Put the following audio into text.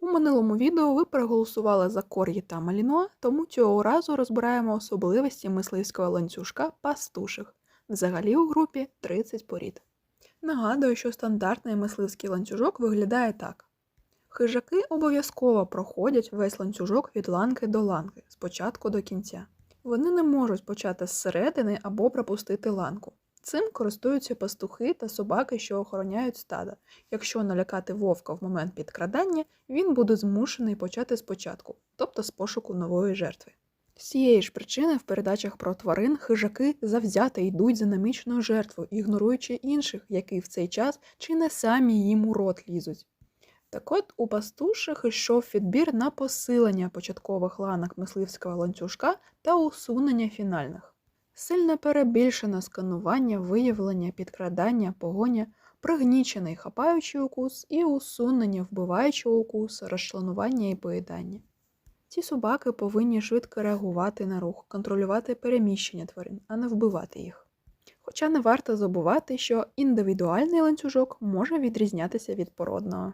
У минулому відео ви проголосували за кор'ї та маліно, тому цього разу розбираємо особливості мисливського ланцюжка пастуших. Взагалі у групі 30 порід. Нагадую, що стандартний мисливський ланцюжок виглядає так. Хижаки обов'язково проходять весь ланцюжок від ланки до ланки, з початку до кінця. Вони не можуть почати зсередини або пропустити ланку. Цим користуються пастухи та собаки, що охороняють стада. Якщо налякати вовка в момент підкрадання, він буде змушений почати спочатку, тобто з пошуку нової жертви. З цієї ж причини в передачах про тварин хижаки завзято йдуть за наміченою жертвою, ігноруючи інших, які в цей час чи не самі їм у рот лізуть. Так от у пастуших йшов відбір на посилення початкових ланок мисливського ланцюжка та усунення фінальних. Сильно перебільшено сканування, виявлення, підкрадання, погоня, пригнічений хапаючий укус і усунення вбиваючого укусу, розчленування і поїдання. Ці собаки повинні швидко реагувати на рух, контролювати переміщення тварин, а не вбивати їх. Хоча не варто забувати, що індивідуальний ланцюжок може відрізнятися від породного.